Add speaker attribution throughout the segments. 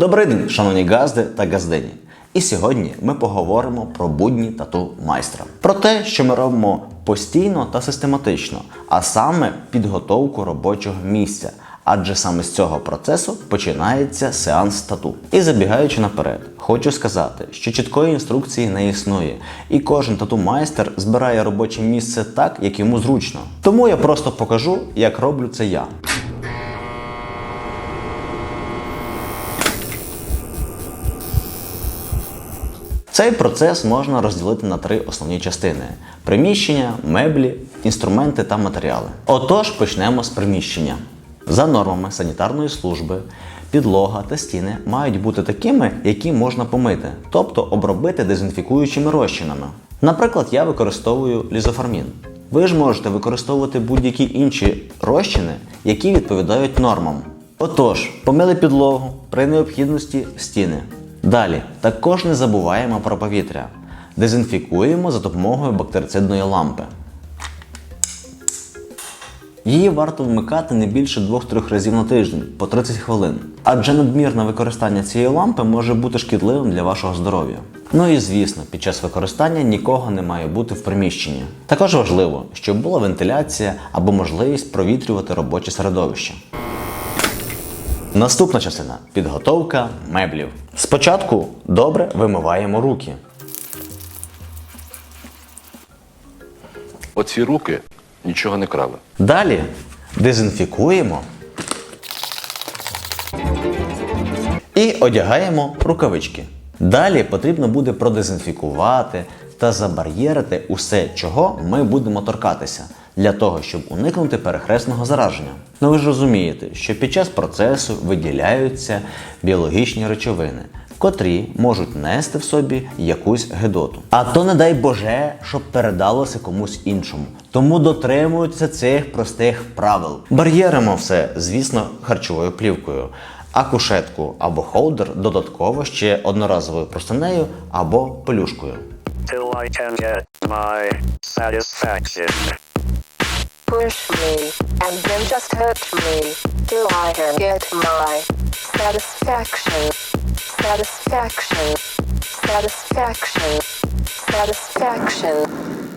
Speaker 1: Добрий день, шановні газди та газдині. І сьогодні ми поговоримо про будні тату майстра. Про те, що ми робимо постійно та систематично, а саме підготовку робочого місця. Адже саме з цього процесу починається сеанс тату. І забігаючи наперед, хочу сказати, що чіткої інструкції не існує, і кожен тату-майстер збирає робоче місце так, як йому зручно. Тому я просто покажу, як роблю це я. Цей процес можна розділити на три основні частини: приміщення, меблі, інструменти та матеріали. Отож, почнемо з приміщення. За нормами санітарної служби, підлога та стіни мають бути такими, які можна помити, тобто обробити дезінфікуючими розчинами. Наприклад, я використовую лізофармін. Ви ж можете використовувати будь-які інші розчини, які відповідають нормам. Отож, помили підлогу, при необхідності стіни. Далі, також не забуваємо про повітря. Дезінфікуємо за допомогою бактерицидної лампи. Її варто вмикати не більше 2-3 разів на тиждень по 30 хвилин. Адже надмірне використання цієї лампи може бути шкідливим для вашого здоров'я. Ну і звісно, під час використання нікого не має бути в приміщенні. Також важливо, щоб була вентиляція або можливість провітрювати робоче середовище. Наступна частина підготовка меблів. Спочатку добре вимиваємо руки.
Speaker 2: Оці руки нічого не крали.
Speaker 1: Далі дезінфікуємо і одягаємо рукавички. Далі потрібно буде продезінфікувати та забар'єрити усе, чого ми будемо торкатися, для того, щоб уникнути перехресного зараження. Ну ви ж розумієте, що під час процесу виділяються біологічні речовини, котрі можуть нести в собі якусь гидоту. А то не дай Боже, щоб передалося комусь іншому. Тому дотримуються цих простих правил. Бар'єримо все, звісно, харчовою плівкою. А кушетку або холдер додатково ще одноразовою простинею або пелюшкою.
Speaker 3: till I can get my satisfaction.
Speaker 4: Push me, and then just hurt me, till I can get my satisfaction. Satisfaction. Satisfaction. Satisfaction.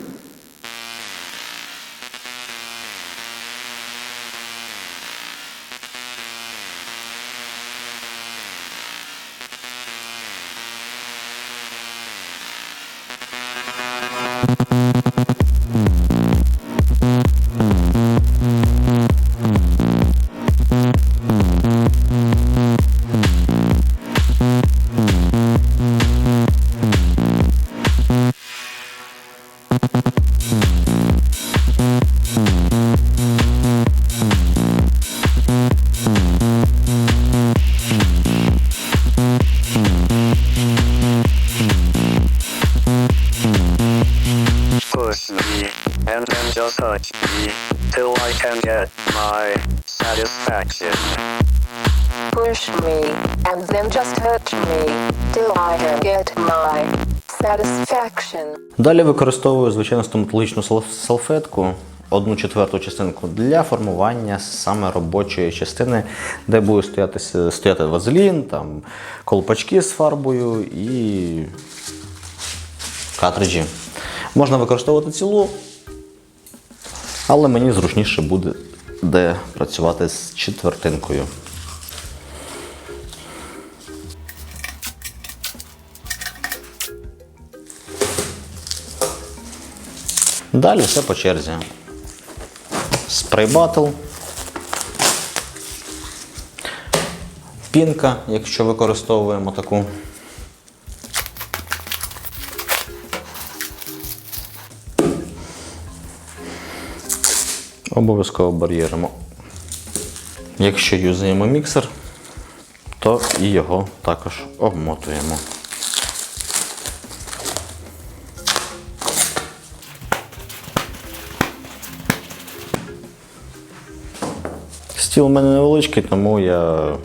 Speaker 3: Satisfaction.
Speaker 4: Push me, and then just hurt me, till I can get my satisfaction.
Speaker 1: Далі використовую звичайно стоматологічну салфетку, одну четверту частинку для формування саме робочої частини, де буде стояти, стояти вазелін, там, колпачки з фарбою і картриджі. Можна використовувати цілу, але мені зручніше буде де працювати з четвертинкою. Далі все по черзі. Спрей батл. Пінка, якщо використовуємо таку. Обов'язково бар'єримо. Якщо юзаємо міксер, то і його також обмотуємо. Стіл у мене невеличкий, тому я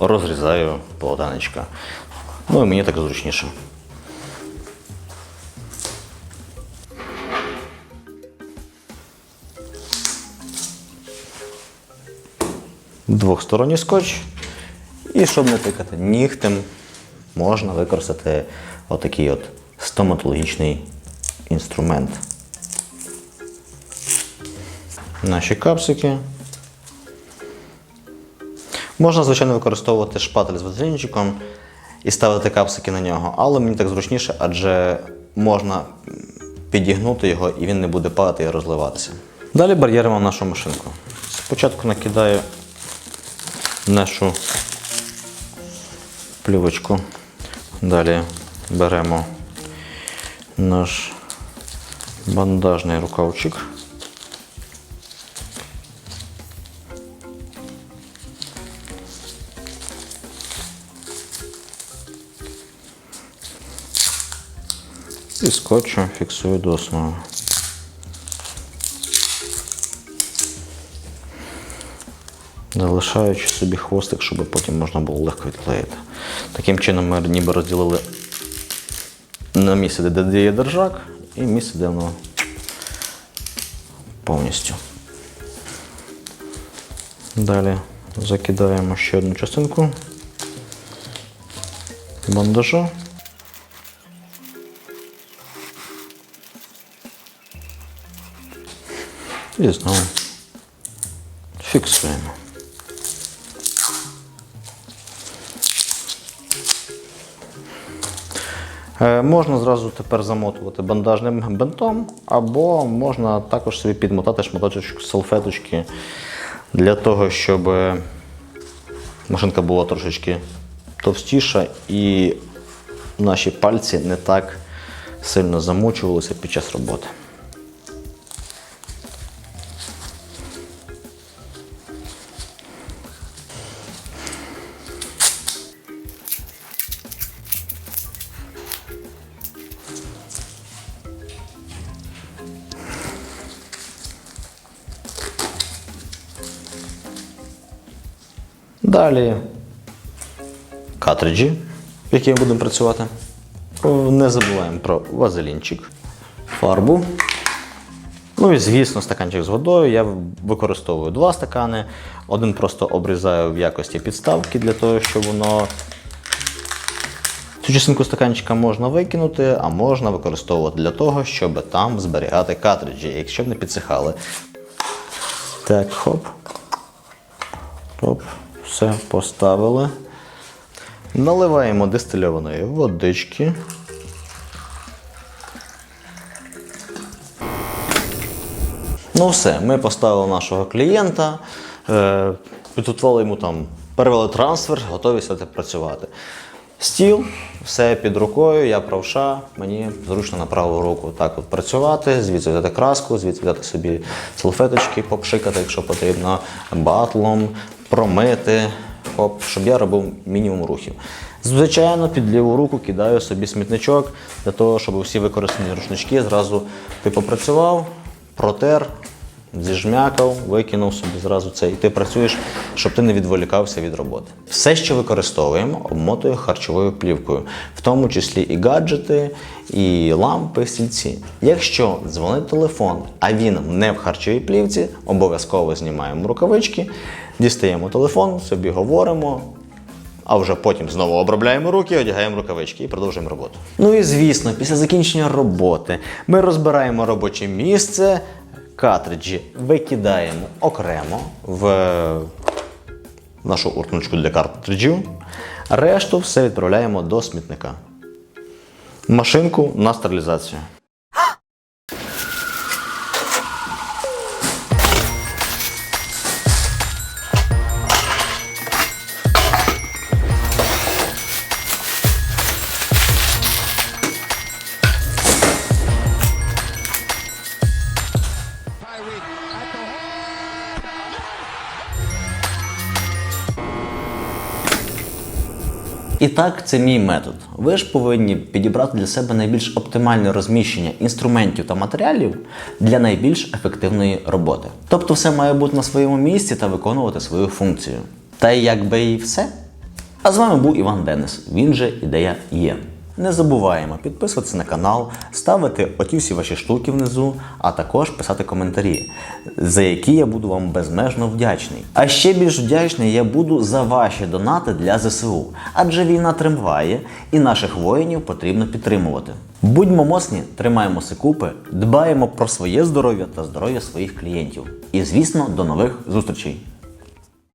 Speaker 1: розрізаю полотенечка. Ну і мені так зручніше. Двохсторонній скотч І щоб не тикати нігтем, можна використати отакий от стоматологічний інструмент. Наші капсики. Можна, звичайно, використовувати шпатель з вазелінчиком і ставити капсики на нього, але мені так зручніше, адже можна підігнути його і він не буде падати і розливатися. Далі бар'єримо нашу машинку. Спочатку накидаю нашу плівочку. Далі беремо наш бандажний рукавчик. І скотчем фіксую до основи. Залишаючи собі хвостик, щоб потім можна було легко відклеїти. Таким чином ми ніби розділили на місце, де є держак, і місце, де воно повністю. Далі закидаємо ще одну частинку бандажа. І знову фіксуємо. Можна зразу тепер замотувати бандажним бинтом, або можна також собі підмотати шматочок салфеточки для того, щоб машинка була трошечки товстіша і наші пальці не так сильно замочувалися під час роботи. Далі картриджі, які ми будемо працювати. Не забуваємо про вазелінчик, фарбу. Ну і, звісно, стаканчик з водою. Я використовую два стакани. Один просто обрізаю в якості підставки для того, щоб воно. Цю частинку стаканчика можна викинути, а можна використовувати для того, щоб там зберігати картриджі, якщо б не підсихали. Так, хоп. Оп, все поставили. Наливаємо дистильованої водички. Ну все, ми поставили нашого клієнта, е, підготували йому там, перевели трансфер, готові сяти працювати. Стіл, все під рукою, я правша, мені зручно на праву руку так от працювати, звідси взяти краску, звідси взяти собі салфеточки, попшикати, якщо потрібно, батлом, промити, хоп, щоб я робив мінімум рухів. Звичайно, під ліву руку кидаю собі смітничок для того, щоб всі використані рушнички зразу ти попрацював, протер, зіжмякав, викинув собі зразу це, і ти працюєш, щоб ти не відволікався від роботи. Все, що використовуємо, обмотую харчовою плівкою, в тому числі і гаджети, і лампи, стільці. Якщо дзвонить телефон, а він не в харчовій плівці, обов'язково знімаємо рукавички, дістаємо телефон, собі говоримо. А вже потім знову обробляємо руки, одягаємо рукавички і продовжуємо роботу. Ну і звісно, після закінчення роботи ми розбираємо робоче місце, картриджі викидаємо окремо в нашу уртничку для картриджів. Решту все відправляємо до смітника. Машинку на стерилізацію. Так, це мій метод. Ви ж повинні підібрати для себе найбільш оптимальне розміщення інструментів та матеріалів для найбільш ефективної роботи. Тобто все має бути на своєму місці та виконувати свою функцію. Та й якби і все. А з вами був Іван Денис. Він же ідея є. Не забуваємо підписуватися на канал, ставити оті всі ваші штуки внизу, а також писати коментарі, за які я буду вам безмежно вдячний. А ще більш вдячний я буду за ваші донати для ЗСУ, адже війна триває і наших воїнів потрібно підтримувати. Будьмо моцні, тримаємося купи, дбаємо про своє здоров'я та здоров'я своїх клієнтів. І звісно, до нових зустрічей!